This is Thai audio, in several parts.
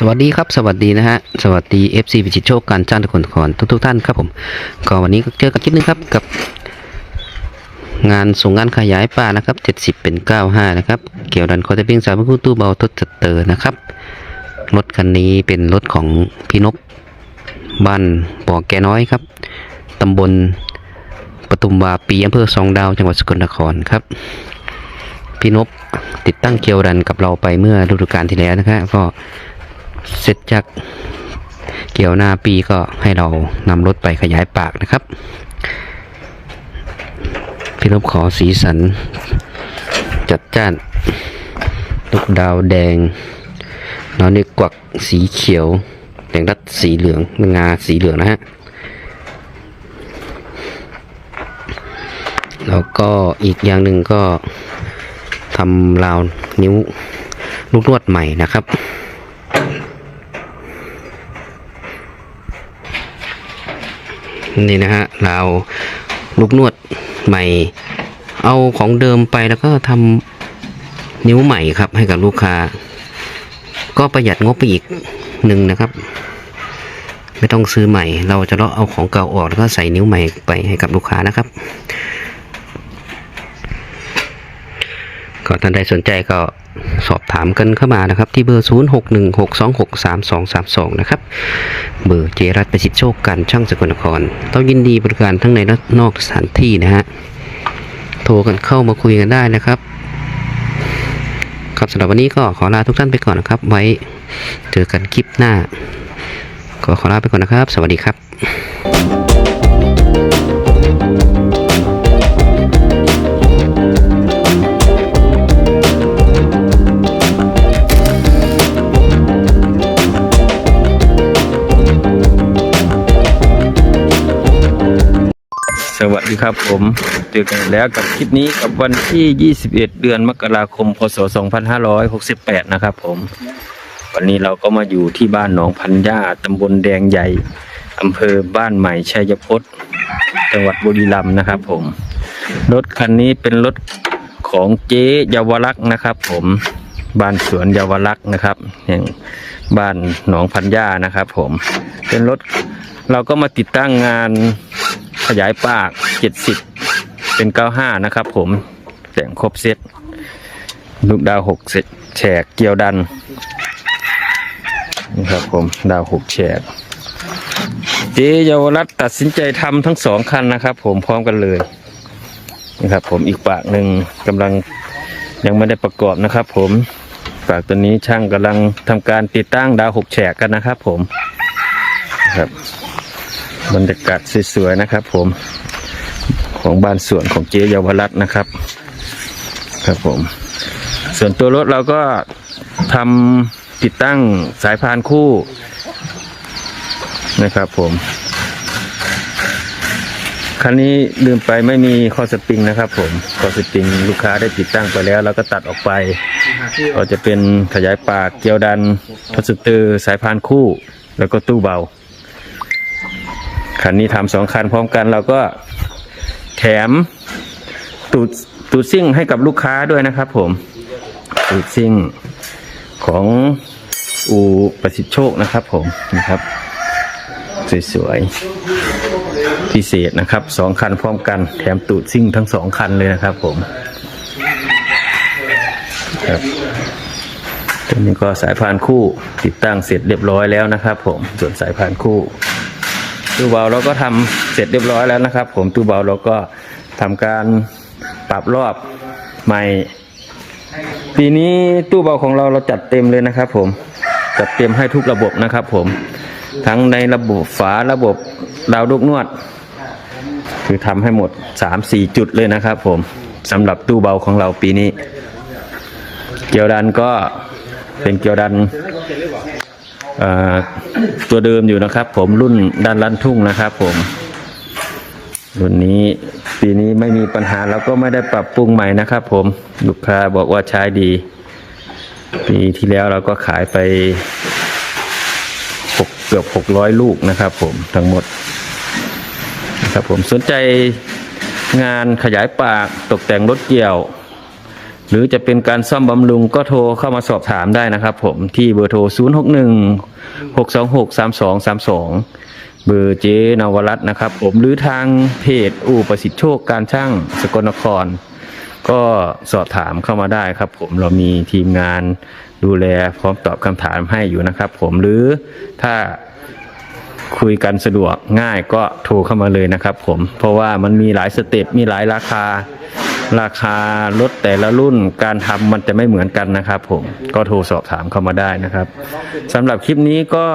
สวัสดีครับสวัสดีนะฮะสวัสดี FC พิชิตโชคการจ้างทุกคนก่อนทุกทุกท่านครับผมก็วันนี้ก็เจอกันคลิปนึงครับกับ งานส่งงานขยายป่านะครับ 70 เป็น 95 นะครับ เกี่ยวดันคอเตปิ้งสามคู่ตู้เบาทดจัดเตอร์นะครับ รถคันนี้เป็นรถของพี่นพบ้านบ่อแกน้อยครับตำบลปทุมวาปีอำเภอสองดาวจังหวัดสกลนครครับพี่นพติดตั้งเกียวดันกับเราไปเมื่อฤดูกาลที่แล้วนะครับก็ เสร็จจากเกี่ยวหน้าปีก็ให้เรานำรถไปขยายปากนะครับ พี่นพขอสีสัน จัดจ้านลูกดาวแดงนอนนี่กวักสีเขียวแดงรัดสีเหลืองงาสีเหลืองนะฮะแล้วก็อีกอย่างหนึ่งก็ทำราวนิ้วลูกนวดใหม่นะครับ นี่นะฮะราวลูกนวดใหม่ เอาของเดิมไปแล้วก็ทำนิ้วใหม่ครับให้กับลูกค้า ก็ประหยัดงบไปอีกหนึ่งนะครับ ไม่ต้องซื้อใหม่ เราจะเลาะเอาของเก่าออกแล้วก็ใส่นิ้วใหม่ไปให้กับลูกค้านะครับก็ท่านใดสนใจก็ สอบถามกันเข้ามานะครับ ที่เบอร์ 0616263232 นะครับ เบอร์เจรัตประสิทธิโชคกันช่างสกลนครต้องยินดีบริการทั้งในและนอกสถานที่นะฮะโทรกันเข้ามาคุยกันได้นะครับครับสำหรับวันนี้ก็ขอลาทุกท่านไปก่อนนะครับ ไว้เจอกันคลิปหน้า ก็ขอลาไปก่อนนะครับ สวัสดีครับ สวัสดีครับผมเจอกันแล้วกับคลิปนี้กับวันที่ 21 เดือนมกราคมพศ 2568 นะครับผมวันนี้เราก็มาอยู่ที่บ้านหนองพันย่าตำบลแดงใหญ่อำเภอบ้านใหม่ชัยพจน์จังหวัดบุรีรัมย์นะครับผม รถคันนี้เป็นรถของเจ๊เยาวรักษ์นะครับผมบ้านสวนเยาวรักษ์นะครับแห่างบ้านหนองพันย่านะครับผมเป็นรถเราก็มาติดตั้งงาน ขยายปาก 70 เป็น 95 นะครับผมแต่งครบเซตลูกดาว 6 เซตแฉกเกี่ยวดันนี่ครับผมดาว 6 แฉกเจเยาวรัตตัดสินใจทำทั้งสองคันนะครับผมพร้อมกันเลยนะครับผมอีกปากหนึ่งกำลังยังไม่ได้ประกอบนะครับผมปากตัวนี้ช่างกำลังทำการติดตั้งดาว6แฉกกันนะครับผมครับ บรรยากาศสวยๆนะครับ ผมของบ้านสวนของเจ๊เยาวรัตน์นะครับ ครับผม ส่วนตัวรถเราก็ทำติดตั้งสายพานคู่นะครับผมคันนี้ลืมไปไม่มีคอสปริงนะครับ ผมคอสปริงลูกค้าได้ติดตั้งไปแล้วเราก็ตัดออกไป ก็จะเป็นขยายปากเกียวดันพัสเตอร์สายพานคู่ แล้วก็ตู้เบา คันนี้ทำสองคันพร้อมกันเราก็แถมตูดตูดซิ่งให้กับลูกค้าด้วยนะครับผมตูดซิ่งของอูประสิทธิโชคนะครับผมนะครับ สวยๆพิเศษนะครับสองคันพร้อมกันแถมตูดซิ่งทั้งสองคันเลยนะครับผมครับตัวนี้ก็สายพานคู่ติดตั้งเสร็จเรียบร้อยแล้วนะครับผมส่วนสายพานคู่ ตู้เบาเราก็ทำเสร็จเรียบร้อยแล้วนะครับ ผมตู้เบาเราก็ทำการปรับรอบใหม่ ปีนี้ตู้เบาของเราเราจัดเต็มเลยนะครับ ผมจัดเต็มให้ทุกระบบนะครับ ผมทั้งในระบบฝาระบบดาวลูกนวด คือทำให้หมดสามสี่จุดเลยนะครับ ผมสำหรับตู้เบาของเราปีนี้ เกียวดันก็เป็นเกียวดัน ตัวเดิมอยู่นะครับ ผมรุ่นดันลันทุ่งนะครับ ผม รุ่นนี้ปีนี้ไม่มีปัญหาเราก็ไม่ได้ปรับปรุงใหม่นะครับ ผมลูกค้าบอกว่าใช้ดี ปีที่แล้วเราก็ขายไปหกเกือบหกร้อยลูกนะครับ ผมทั้งหมดนะครับผมสนใจงานขยายปากตกแต่งรถเกี่ยว หรือจะเป็นการซ่อมบำรุงก็โทรเข้ามาสอบถามได้นะครับ ผมที่เบอร์โทร 0 6 1 6 2 6 3 2 3 2 เบอร์เจนวรัตน์นะครับ ผมหรือทางเพจอู่ประสิทธิโชคการช่างสกลนคร ก็สอบถามเข้ามาได้ครับ ผมเรามีทีมงานดูแลพร้อมตอบคำถามให้อยู่นะครับ ผมหรือถ้าคุยกันสะดวกง่ายก็โทรเข้ามาเลยนะครับ ผมเพราะว่ามันมีหลายสเต็ปมีหลายราคา ราคารถแต่ละรุ่นการทำมันจะไม่เหมือนกันนะครับผมก็โทรสอบถามเข้ามาได้นะครับสำหรับคลิปนี้ก็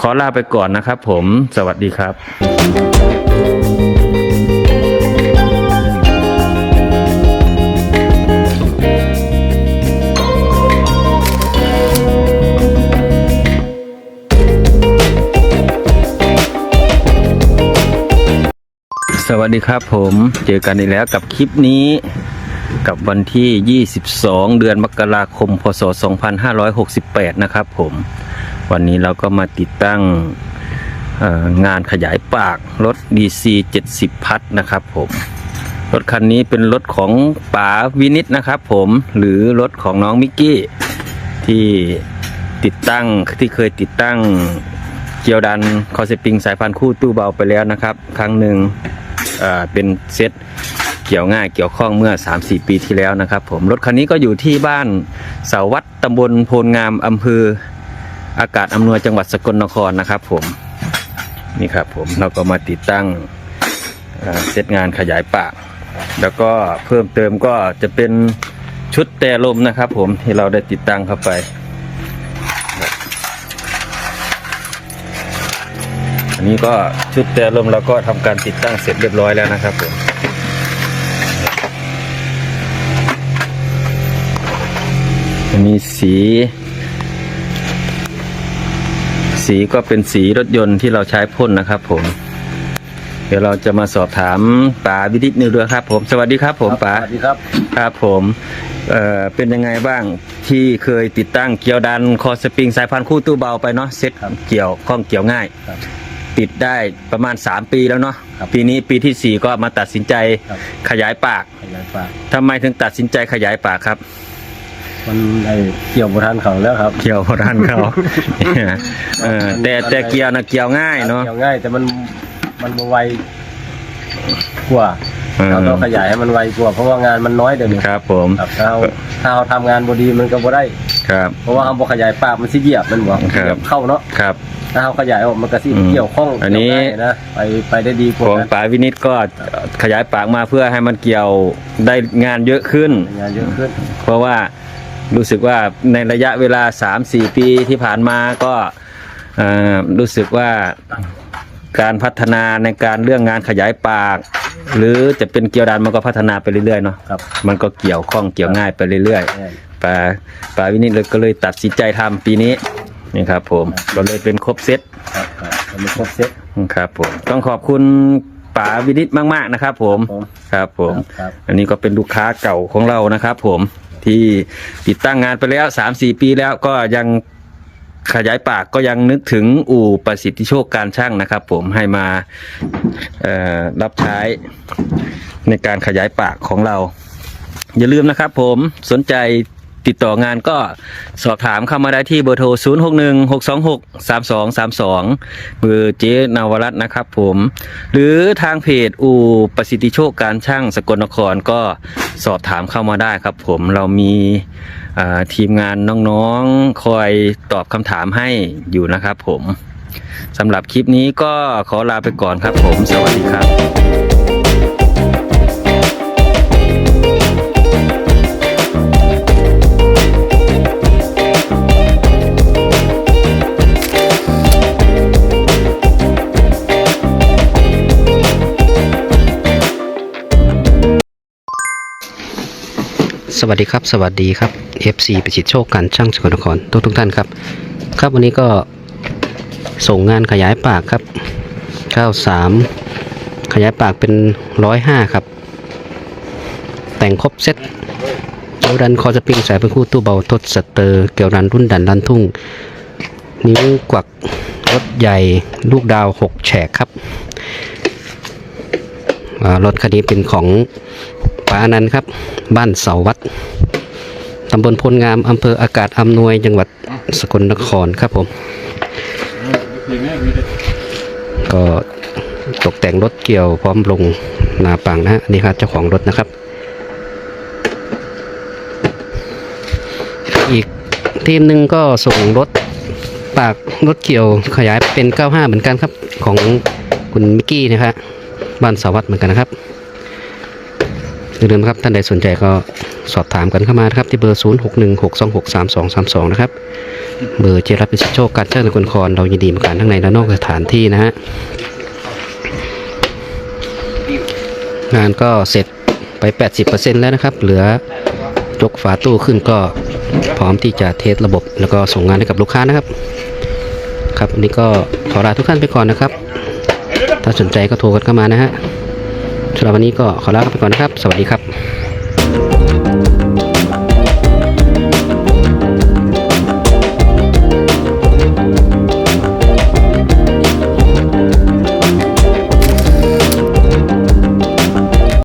ขอลาไปก่อนนะครับผมสวัสดีครับ วัสดีครับผมเจอกันอีกแล้วกับคลิปนี้กับวันที่ 22 เดือนมกราคม พศ 2568 นะครับผมวันนี้เราก็มาติดตั้งงานขยายปากรถ DC 70 พัทนะครับผมรถคันนี้เป็นรถของป๋าวินิตนะครับผมหรือรถของน้องมิกกี้ที่ติดตั้งที่เคยติดตั้งเกียวดันคอสปริงสายพันธุ์คู่ตู้เบาไปแล้วนะครับ ครั้งหนึ่ง เป็นเซ็ตเกี่ยวง่ายเกี่ยวข้องเมื่อ 3-4 ปีที่แล้วนะครับ ผมรถคันนี้ก็อยู่ที่บ้านเสาวัดตำบลโพลงามอำเภออากาศอำนวยจังหวัดสกลนครนะครับ ผมนี่ครับผมเราก็มาติดตั้งเอ่อเซตงานขยายปาก แล้วก็เพิ่มเติมก็จะเป็นชุดแต่ลมนะครับ ผมที่เราได้ติดตั้งเข้าไป นนี้ก็ชุดแต่ลมเราก็ทำการติดตั้งเสร็จเรียบร้อยแล้วนะครับผมอันนี้สี สีก็เป็นสีรถยนต์ที่เราใช้พ่นนะครับผม เดี๋ยวเราจะมาสอบถามป๋าวิดิตนิวด้วยครับผม สวัสดีครับผมป๋าสวัสดีครับครับผมเอ่อเป็นยังไงบ้างที่เคยติดตั้งเกี่ยวดันคอสปริงสายพันธุ์คู่ตู้เบาไปเนาะเซ็ตครับเกี่ยวข้องเกี่ยวง่าย ครับติดได้ประมาณ 3 ปีแล้วเนาะครับปีนี้ปีที่4 ก็มาตัดสินใจครับ ขยายปากขยายปากทำไมถึงตัดสินใจขยายปากครับ มันไอเกี่ยวบทันเขาแล้วครับ เกี่ยวร้านเขา เออแต่แต่เกี่ยวนะเกี่ยวง่ายเนาะ เกี่ยวง่ายแต่มันมันบ่ไวกว่าเออ เราต้องขยายให้มันไวกว่าเพราะว่างานมันน้อยเดี๋ยวนี้ครับผมครับถ้าเราถ้าเราทำงานบดีมันก็บ่ได้ ครับ เพราะว่าเราบ่ขยายปากมันสิเหยียบมันบ่ครับ เหยียบเข้าเนาะครับ ถ้าเราขยายออกมันก็สิอืมเกี่ยวข้องอันนี้ เกี่ยวง่ายนะไปไปได้ดีกขว่าองป๋าวินิตก็ขยายปากมาเพื่อให้มันเกี่ยวได้งานเยอะขึ้น งานเยอะขึ้นเพราะว่ารู้สึกว่าในระยะเวลา 3-4 ปีที่ผ่านมาก็เอ่อรู้สึกว่าการพัฒนาในการเรื่องงานขยายปาก หรือจะเป็นเกี่ยวดันมันก็พัฒนาไปเรื่อยๆเนาะครับมันก็เกี่ยวข้องเกี่ยวง่ายไปเรื่อยแน่ๆปาปาวินิจเลยก็เลยตัดสินใจทำปีนี้ นี่ครับผมก็เลยเป็นครบเซตครับครับมันครบเซ็ตครับผมต้องขอบคุณป๋าวินิจมาก ๆ นะครับผมผมครับผม ครับ อันนี้ก็เป็นลูกค้าเก่าของเรานะครับผมที่ติดตั้งงานไปแล้ว3-4ปีแล้วก็ยังขยายปากก็ยังนึกถึงอู่ประสิทธิโชคการช่างนะครับ ผมให้มาเอ่อรับใช้ในการขยายปากของเรา อย่าลืมนะครับผมสนใจ ติดต่องานก็สอบถามเข้ามาได้ที่เบอร์โทร 0 6 1 6 2 6 3 2 3 2เบอร์เจ๊นาวรัตน์นะครับผม หรือทางเพจอูประสิทธิโชคการช่างสกลนครก็สอบถามเข้ามาได้ครับผมเรามีทีมงานน้องๆ คอยตอบคำถามให้อยู่นะครับผมสำหรับคลิปนี้ก็ขอลาไปก่อนครับผม สวัสดีครับ สวัสดีครับสวัสดีครับ FC ประสิทธิโชคการช่างสกลนครทุกทุกท่านครับ ครับวันนี้ก็ส่งงานขยายปากครับ93ขยายปากเป็น105ครับ แต่งครบเซ็ตเกยวดันคอสปริงสายเป็นคู่ตู้เบาทดสเตอร์เกียวดันรุ่นดันดันทุ่ง นิ้วกวักรถใหญ่ลูกดาว6แฉกครับรถคันนี้เป็นของาอนันต์ครับ บ้านเสาวัดตำบลพลงามอำเภออากาศอำนวยจังหวัดสกลนครครับผม ก็ตกแต่งรถเกี่ยวพร้อมลงนาปังนะนี่ครับเจ้าของรถนะครับ อีกทีมหนึ่งก็ส่งรถปากรถเกี่ยวขยายเป็น 95 เหมือนกันครับ ของคุณมิกกี้นะครับบ้านสาวัตรเหมือนกันนะครับ อย่าลืมครับท่านใดสนใจก็สอบถามกันเข้ามานะครับที่เบอร์ 0616263232 นะครับ เบอร์เจรับพิชิโชคการเจ้าหน้าคนครเรายินดีบริการทั้งในและนอกสถานที่นะฮะงานก็เสร็จไป 80%แล้วนะครับ เหลือยกฝาตู้ขึ้นก็พร้อมที่จะเทสระบบ แล้วก็ส่งงานให้กับลูกค้านะครับ ครับวันนี้ก็ขอลาทุกท่านไปก่อนนะครับ ถ้าสนใจก็โทรกันเข้ามานะฮะ สำหรับวันนี้ก็ขอลาไปก่อนนะครับ สวัสดีครับ